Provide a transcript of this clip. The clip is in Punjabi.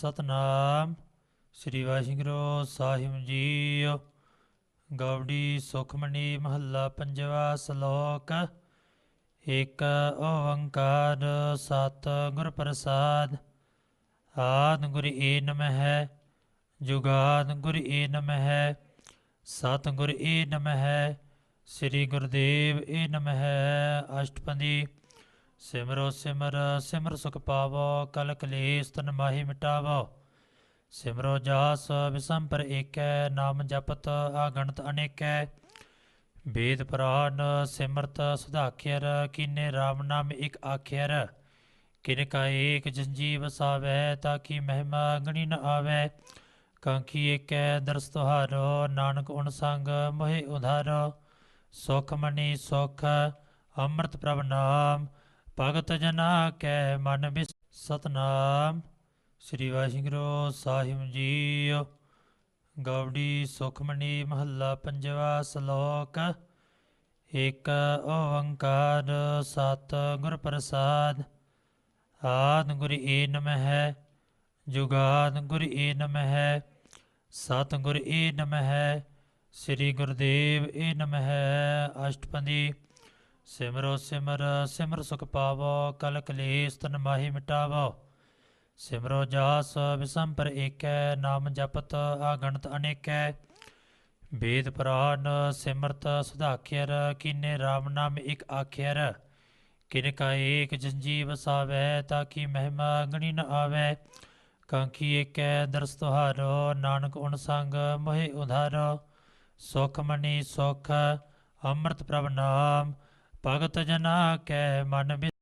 ਸਤਨਾਮ ਸ੍ਰੀ ਵਾਹਿਗੁਰੂ ਸਾਹਿਬ ਜੀਓ ਗੌੜੀ ਸੁਖਮਨੀ ਮਹੱਲਾ ਪੰਜਵਾ ਸ਼ਲੋਕ। ਏਕ ਓੰਕਾਰ ਸਤ ਗੁਰ ਪ੍ਰਸਾਦ। ਆਦ ਗੁਰ ਏ ਹੈ ਜੁਗਾਦ ਗੁਰ ਏ ਨਮਹਿ, ਸਤ ਗੁਰ ਏ ਨਮ ਹੈ ਸ੍ਰੀ ਗੁਰਦੇਵ ਏ ਨਮ ਹੈ ਅਸ਼ਟਪਦੀ ਸਿਮਰੋ ਸਿਮਰ ਸਿਮਰ ਸੁਖ ਪਾਵੋ, ਕਲ ਕਲੇਸ਼ ਤਨ ਮਾਹੀ ਮਿਟਾਵੋ। ਸਿਮਰੋ ਜਾਸ, ਵਿਸੰਪਰ ਏਕੈ, ਨਾਮ ਜਪਤ, ਆਗਣਤ ਅਨੇਕੈ। ਵੇਦ ਪੁਰਾਨ, ਸਿਮਰਤ ਸੁਧਾਖਿਰ ਕੀਨੇ RAM ਨਾਮ ਇਕ ਆਖਿਰ ਕਿਨ ਕਾ ਏਕ ਜੰਜੀ ਵਸਾਵੈ ਤਾਂ ਕੀ ਮਹਿਮਾ ਗਣੀ ਨ ਆਵੈ। ਕਾਂਖੀ ਏਕੈ, ਦਰਸ ਤੁਹਾਰੋ, ਨਾਨਕ ਉਨ ਸੰਗ ਮੋਹਿ ਉਧਾਰੋ। ਸੁਖ ਮਨੀ ਸੁਖ, ਅੰਮ੍ਰਿਤ ਪ੍ਰਭ ਨਾਮ ਭਗਤ ਜਨਾ ਕੈ ਮਨ ਵਿਸ਼ ਸਤਨਾਮ। ਸ੍ਰੀ ਵਾਹਿਗੁਰੂ ਸਾਹਿਬ ਜੀਓ, ਗੌੜੀ ਸੁਖਮਨੀ ਮਹੱਲਾ ਪੰਜਵਾ ਸ਼ਲੋਕ। ਇਕ ਓੰਕਾਰ ਸਤ ਗੁਰ ਪ੍ਰਸਾਦ, ਆਦ ਗੁਰ ਏ ਨਮ ਹੈ ਜੁਗਾਦ ਗੁਰ ਏ ਨਮਹਿ, ਸਤ ਗੁਰ ਏ ਨਮ ਹੈ ਸ੍ਰੀ ਗੁਰਦੇਵ ਏ ਨਮ ਹੈ ਅਸ਼ਟਪਦੀ ਸਿਮਰੋ ਸਿਮਰ ਸਿਮਰ ਸੁਖ ਪਾਵੋ, ਕਲ ਕਲੇਸ਼ ਤਨ ਮਾਹੀ ਮਿਟਾਵੋ। ਸਿਮਰੋ ਜਾਸ ਵਿਸੰਪਰ ਏਕੈ, ਨਾਮ ਜਪਤ, ਆਗਣਤ ਅਨੇਕੈ। ਵੇਦ ਪੁਰਾਨ ਸਿਮਰਤ ਸੁਧਾਖਿਰ ਕੀਨੇ RAM ਨਾਮ ਇਕ ਆਖਿਰ ਕਿਨ ਕਾ ਏਕ ਜੰਜੀ ਵਸਾਵੈ ਤਾਂ ਕੀ ਮਹਿਮਾ ਗਣੀ ਨ ਆਵੈ। ਕਾਂਖੀ ਏਕੈ, ਦਰਸ ਤੁਹਾਰੋ, ਨਾਨਕ ਉਨ ਸੰਗ ਮੋਹਿ ਉਧਾਰੋ। ਸੁਖ ਮਨੀ ਸੁਖ, ਅੰਮ੍ਰਿਤ ਪ੍ਰਭ ਨਾਮ ਭਗਤ ਜਨਾ ਕੈ ਮਨ ਬਿ